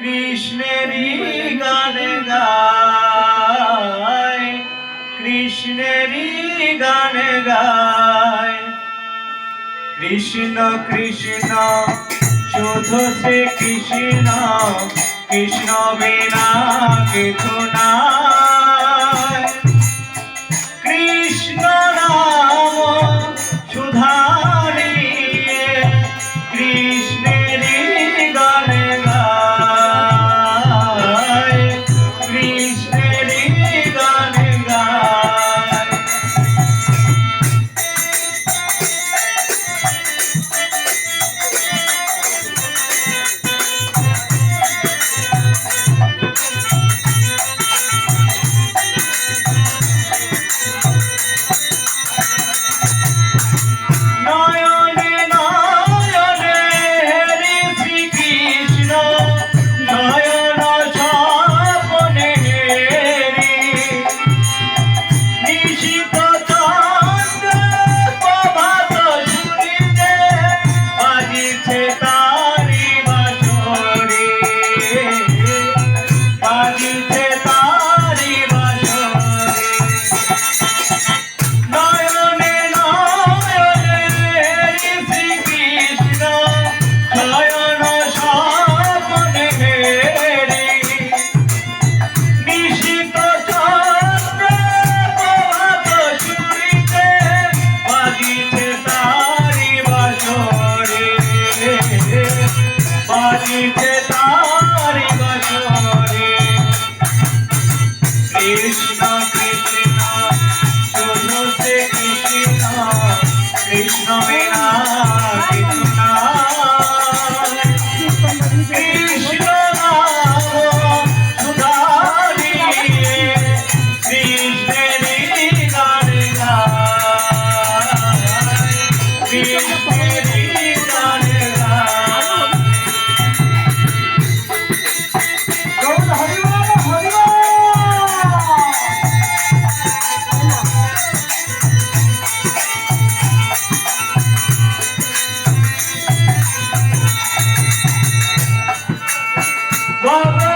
কৃষ্ণের গান গায় কৃষ্ণেরই গান গায়। কৃষ্ণ কৃষ্ণ শুধু সে কৃষ্ণ কৃষ্ণ বিনা কিছু Krishna Vinaya বাবা